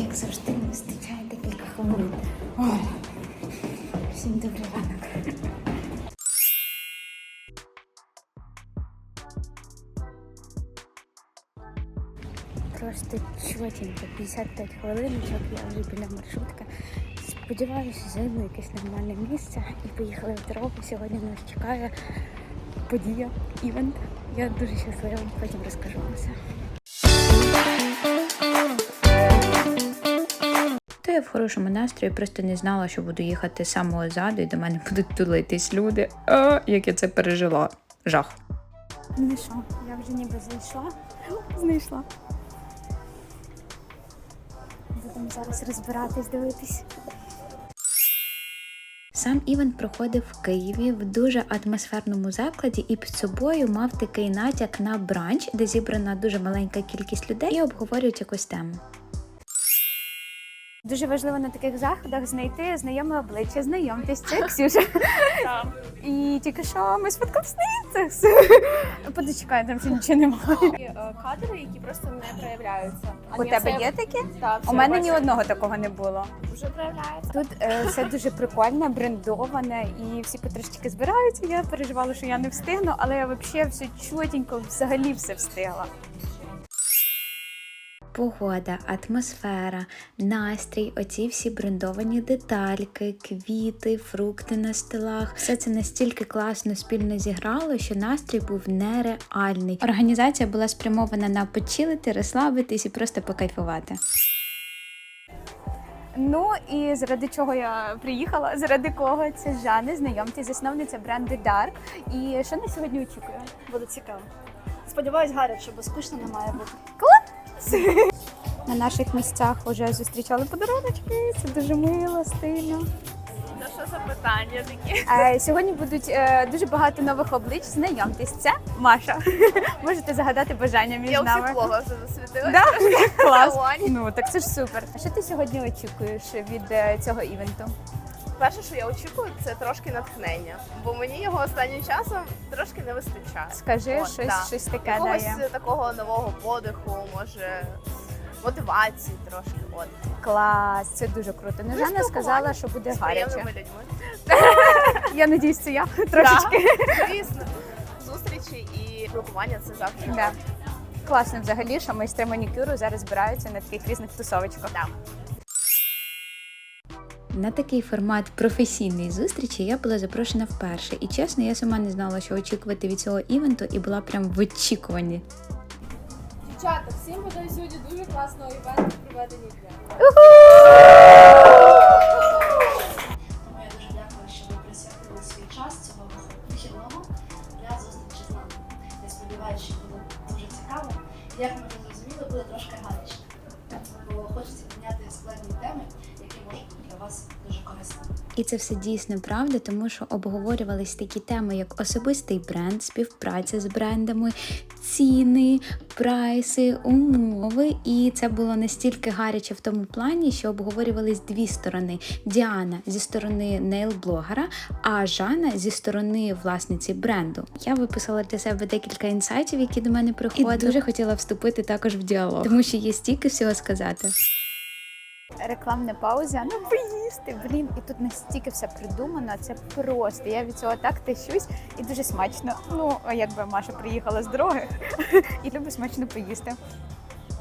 Як завжди, не вистачає декілька хвилин. Ой. Всім добрий ранок. Просто чотенько, 55 хвилиночок, я вже біля маршрутки. Сподіваюся, зайду якесь нормальне місце і поїхали в дорогу. Сьогодні нас чекає подія, івент. Я дуже щаслива, потім розкажу вам все. Я в хорошому настрої просто не знала, що буду їхати самого заду, і до мене будуть тулитись люди. А, як я це пережила. Жах. Ну що, я вже ніби зайшла. Знайшла. Будемо зараз розбиратись, дивитись. Сам івент проходив в Києві в дуже атмосферному закладі і під собою мав такий натяк на бранч, де зібрана дуже маленька кількість людей і обговорюють якусь тему. Дуже важливо на таких заходах знайти знайоме обличчя. Знайомтесь, це Ксюша. І тільки що ми інцес. Подочекай, там ще нічого немає. Е, кадри, які просто не проявляються. У тебе є таке? Так, У мене ні одного такого не було. вже проявляється. Тут е, все дуже прикольне, брендоване, і всі потрошечки збираються. Я переживала, що я не встигну, але я взагалі все чотенько, взагалі все встигла. Погода, атмосфера, настрій, оці всі брендовані детальки, квіти, фрукти на столах. Все це настільки класно спільно зіграло, що настрій був нереальний. Організація була спрямована на почилити, розслабитись і просто покайфувати. Ну і заради чого я приїхала? Заради кого? Це Жанни, знайомтесь, засновниця бренду Dark. І що на сьогодні очікує? Буде цікаво. Сподіваюсь, гаряче, бо скучно не має бути. На наших місцях вже зустрічали подаруночки. Це дуже мило, стильно. Та що за питання такі? Е, Сьогодні будуть е, дуже багато нових облич. Знайомтесь, це Маша. Можете загадати бажання між Я нами. психолога вже засвітила. Да? Клас. Ну так це ж супер. А що ти сьогодні очікуєш від е, цього івенту? Перше, що я очікую, це трошки натхнення, бо мені його останнім часом трошки не вистачає. Скажи От, щось, да. щось таке Якогось дає. такого нового подиху, може мотивації трошки. От Клас, це дуже круто. Ну, Ну, Жанна сказала, що буде з гаряче. приємними людьми. Я надіюсь, це я трошечки. Звісно, зустрічі і спілкування це завжди. Да. Класно взагалі, що майстри манікюру зараз збираються на таких різних тусовочках. Да. На такий формат професійної зустрічі я була запрошена вперше, і чесно, я сама не знала, що очікувати від цього івенту, і була прям в очікуванні. Дівчата, всім бажаю сьогодні дуже класного івенту проведення дня. Тому я дуже дякую, що ви присвятили свій час цього вихідного для зустрічі з нами. Я сподіваюся, що буде дуже цікаво. Як ми вже зрозуміли, буде трошки гаряче. Бо хочеться підняти складні теми, для вас дуже корисними. І це все дійсно правда, тому що обговорювались такі теми, як особистий бренд, співпраця з брендами, ціни, прайси, умови. І це було настільки гаряче в тому плані, що обговорювались дві сторони: Діана зі сторони нейл-блогера, а Жанна зі сторони власниці бренду. Я виписала для себе декілька інсайтів, які до мене приходили. І дуже хотіла вступити також в діалог, тому що є стільки всього сказати. Рекламна пауза. Ну поїсти. Блін, і тут настільки все придумано. Це просто. Я від цього так тащусь і дуже смачно. Ну, якби Маша приїхала з дороги і любить смачно поїсти.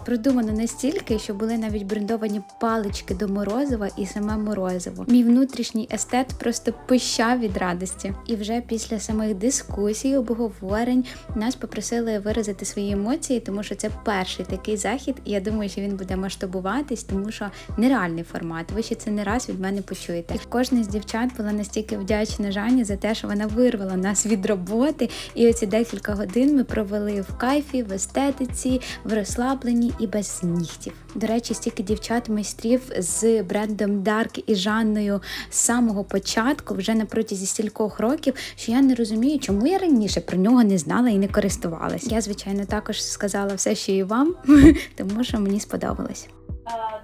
Продумано настільки, що були навіть брендовані палички до морозива і саме морозиво. Мій внутрішній естет просто пищав від радості. І вже після самих дискусій, обговорень нас попросили виразити свої емоції, тому що це перший такий захід, і я думаю, що він буде масштабуватись, тому що нереальний формат. Ви ще це не раз від мене почуєте. І кожна з дівчат була настільки вдячна Жанні за те, що вона вирвала нас від роботи. І оці декілька годин ми провели в кайфі, в естетиці, в розслабленні і без нігтів. До речі, стільки дівчат майстрів з брендом Dark і Жанною з самого початку, вже на протязі стількох років, що я не розумію, чому я раніше про нього не знала і не користувалась. Я, звичайно, також сказала все, що і вам, тому що мені сподобалось.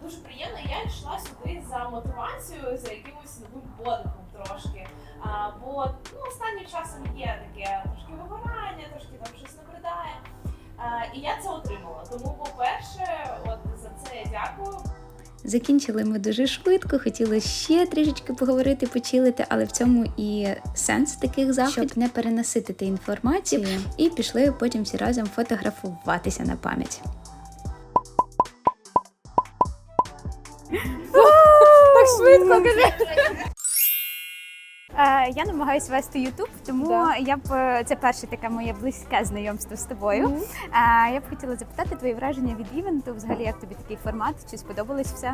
Дуже приємно, я йшла сюди за мотивацією, за якимось новим подихом трошки. Бо ну, останнім часом є і я це отримала. Тому, по-перше, от за це я дякую. Закінчили ми дуже швидко, хотіли ще трішечки поговорити, почилити, але в цьому і сенс таких заходів, щоб не переносити інформацію. І пішли потім всі разом фотографуватися на пам'ять. Так швидко кажи. Е, Я намагаюся вести Ютуб, тому Да. я б е, це перше таке моє близьке знайомство з тобою. Е, Я б хотіла запитати твої враження від івенту. Взагалі, як тобі такий формат? Чи сподобалось все?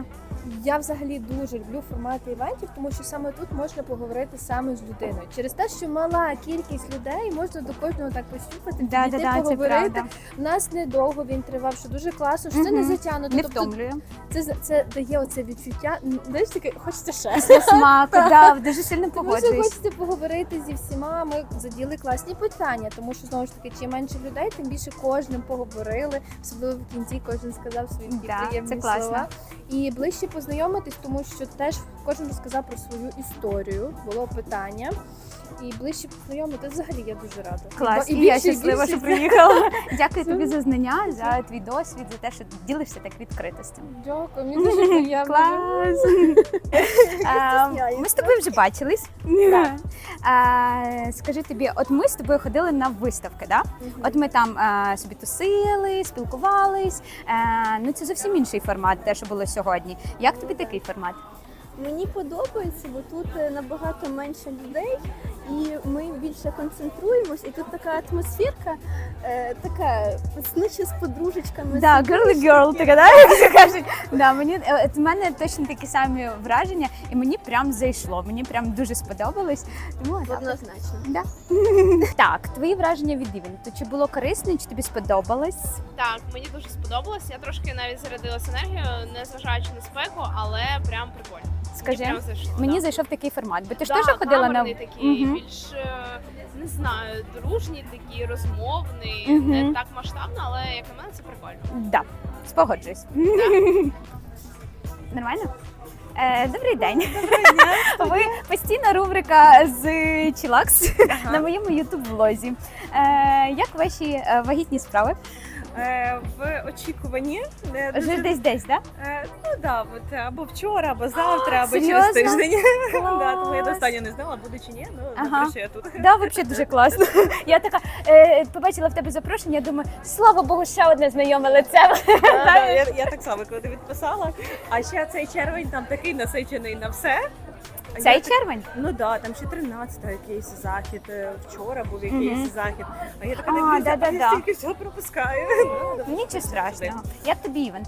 Я взагалі дуже люблю формати івентів, тому що саме тут можна поговорити саме з людиною. Через те, що мала кількість людей, можна до кожного так пощупати, Да, підійти, да, да, поговорити. У нас недовго він тривав, що дуже класно, що це не затягнуто. Не тобто втомлює. це, це дає оце відчуття. Знаєш, таке хочеться ще. Смаку, да, дуже сильно Тому хочеться поговорити зі всіма. Ми заділи класні питання, тому що знову ж таки, чим менше людей, тим більше кожним поговорили. Особливо в кінці кожен сказав свої Да, приємні це класно. слова. І ближче познайомитись, тому що теж кожен розказав про свою історію. Було питання. І ближче познайомитись взагалі я дуже рада. Клас, і, більше, я щаслива, більше. що приїхала. Дякую тобі за знання, за твій досвід, за те, що ти ділишся так відкритостю. Дякую, мені дуже приємно. Клас! Ми з тобою вже бачились. Скажи тобі, от ми з тобою ходили на виставки, да? От ми там собі тусили, спілкувались. Ну це зовсім інший формат, те, що було сьогодні. Як тобі такий формат? Мені подобається, бо тут е, набагато менше людей, і ми більше концентруємось, і тут така атмосферка, е, така наче з подружечками. Да, girly girl, така, да, як це кажуть. Да, мені е, от в мене точно такі самі враження, і мені прям зайшло. Мені прям дуже сподобалось. Тому. Однозначно. Да. так, твої враження від івенту. Чи було корисно, чи тобі сподобалось? Так, мені дуже сподобалось. Я трошки навіть зарядилася енергією, незважаючи на спеку, але прям прикольно. Скажи, мені прям зайшло. Мені да. зайшов такий формат, бо ти ж Да, теж ходила на камерний такий, Мгм. більш е, не знаю, дружній такий, розмовний, Мгм. не так масштабно, але як на мене це прикольно. Да, спогоджуюсь. Нормально? Е, добрий день. Ви постійна рубрика з Чілакс на моєму ютуб влозі. Е, як ваші е, вагітні справи? Е, в очікуванні. Вже десь десь, да? Е, ну да, от або вчора, або завтра, або через тиждень. да, тому я Клас. до останнього не знала, буду чи ні. Ну добре, що я тут. Да, взагалі дуже класно. Я така е, побачила в тебе запрошення. Думаю, слава Богу, ще одне знайоме лице. Я, так само, коли відписала. А ще цей червень там такий насичений на все. Цей я так- червень? Ну да, там ще 13 якийсь захід. е, Вчора був якийсь Мгм. захід. А я така А, дивлюся, да-да-да. я стільки всього пропускаю. Ну, Нічого страшного. Як тобі івент?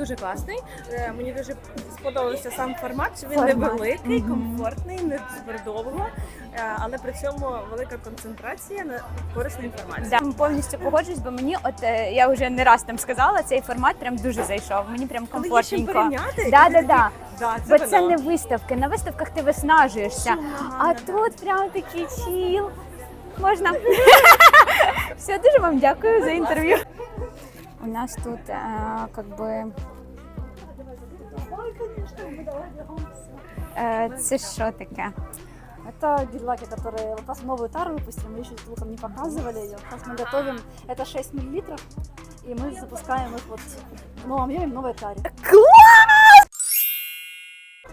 Дуже класний. Е, Мені дуже сподобався сам формат. що Він Формат. невеликий, Мгм. комфортний, не супер довго, е, але при цьому велика концентрація на корисну інформацію. Да, повністю погоджуюсь, бо мені, от е, я вже не раз там сказала, цей формат прям дуже зайшов. Мені прям Коли є чим комфортненько. порівняти, Да, ти да, такий, да. да, Бо це воно. не виставки. На виставках ти виснажуєшся. Шумно, А да. тут прям такий чіл. Можна. Все, дуже вам дякую за інтерв'ю. У нас тут е, как би. Е, Це що таке? Это гель-лаки, которые вот раз новую тару выпустили, мы еще толком не показывали ее. Сейчас мы готовим, это 6 миллилитров, и мы запускаем их вот в новом объеме, в новой таре.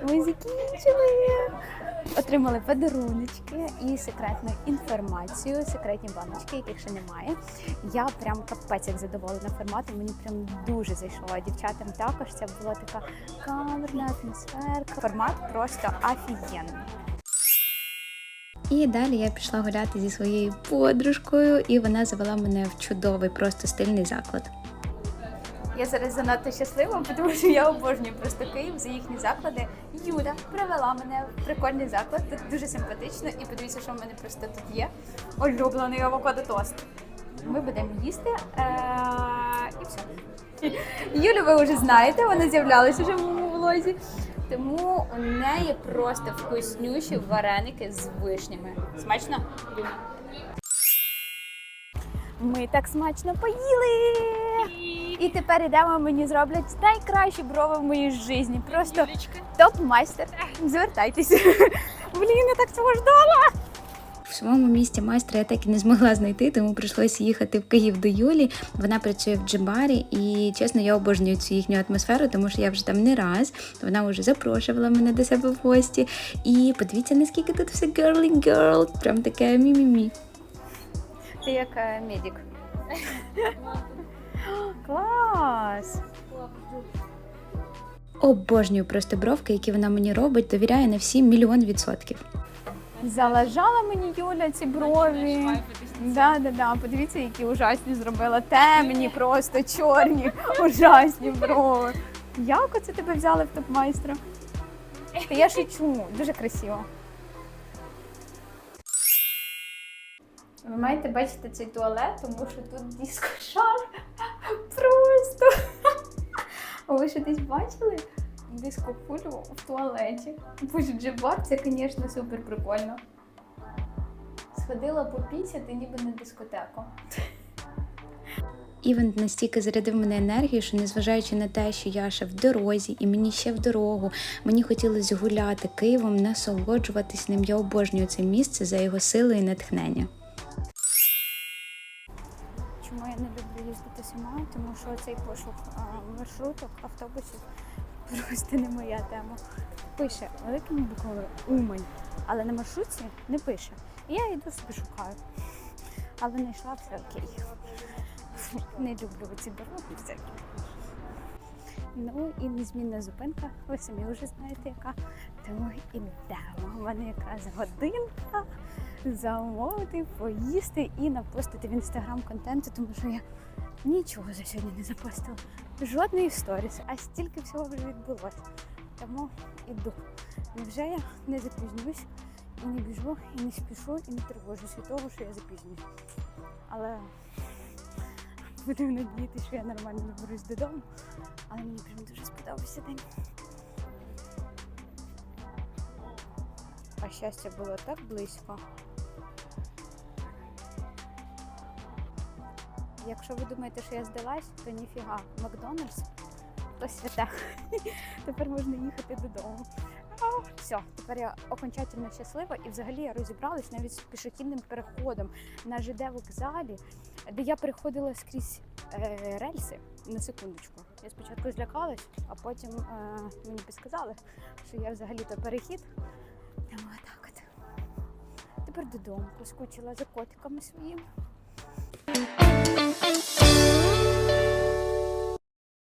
Ми закінчили. Отримали подаруночки і секретну інформацію, секретні баночки, яких ще немає. Я прям капець як задоволена форматом. Мені прям дуже зайшло. Дівчатам також це була така камерна атмосферка. Формат просто офігенний. І далі я пішла гуляти зі своєю подружкою, і вона завела мене в чудовий, просто стильний заклад. Я зараз занадто щаслива, тому що я обожнюю просто Київ за їхні заклади. Юля привела мене в прикольний заклад. Тут дуже симпатично, і подивіться, що в мене просто тут є. Улюблений авокадо тост. Ми будемо їсти е- і все. Юлю ви вже знаєте, вона з'являлася вже в моєму влозі. Тому у неї просто вкуснющі вареники з вишнями. Смачно? Ми так смачно поїли. І тепер ідемо, мені зроблять найкращі брови в моїй житті. Просто топ-майстер. Звертайтеся. Блін, я так цього ждала. В своєму місті майстра я так і не змогла знайти, тому прийшлося їхати в Київ до Юлі. Вона працює в Джибарі, і чесно, я обожнюю цю їхню атмосферу, тому що я вже там не раз. Вона вже запрошувала мене до себе в гості. І подивіться, наскільки тут все girly girl, прям таке мі-мі-мі. Ти як е, медик. Клас! Обожнюю просто бровки, які вона мені робить, довіряю на всі мільйон відсотків. Залажала мені Юля ці брові. Да, да, да. Подивіться, які ужасні зробила. Темні, просто чорні, ужасні брови. Як оце тебе взяли в топ-майстра? Та я шучу, дуже красиво. Ви маєте бачити цей туалет, тому що тут дискошар. Просто. А ви що десь бачили? Дискокулю в туалеті. Боже, джебар, це, звісно, супер прикольно. Сходила попісяти, ніби на дискотеку. Івент настільки зарядив мене енергією, що незважаючи на те, що я ще в дорозі, і мені ще в дорогу, мені хотілося гуляти Києвом, насолоджуватись ним. Я обожнюю це місце за його силу і натхнення. Чому я не люблю їздити сама? Тому що цей пошук маршруток, автобусів просто не моя тема. Пише великими буквами Умань, але на маршрутці не пише. І я йду собі шукаю. Але знайшла все окей. Не люблю ці дороги всякі. Ну і незмінна зупинка, ви самі вже знаєте яка. Тому ідемо. У мене якраз годинка замовити, поїсти і напостити в інстаграм контенту, тому що я нічого за сьогодні не запостила. Жодної сторіс, а стільки всього вже відбулося. Тому іду. Невже я не запізнююсь і не біжу, і не спішу, і не тривожусь від того, що я запізнююсь. Але будемо надіятися, що я нормально доберусь додому. Але мені прям дуже сподобався день. А щастя було так близько. Якщо ви думаєте, що я здалась, то ніфіга. Макдональдс то святе. Тепер можна їхати додому. Все, тепер я окончательно щаслива і взагалі я розібралась навіть з пішохідним переходом на ЖД вокзалі, де я переходила скрізь е, рельси на секундочку. Я спочатку злякалась, а потім е, мені підсказали, що я взагалі-то перехід. Тому отак от. Тепер додому поскучила за котиками своїми.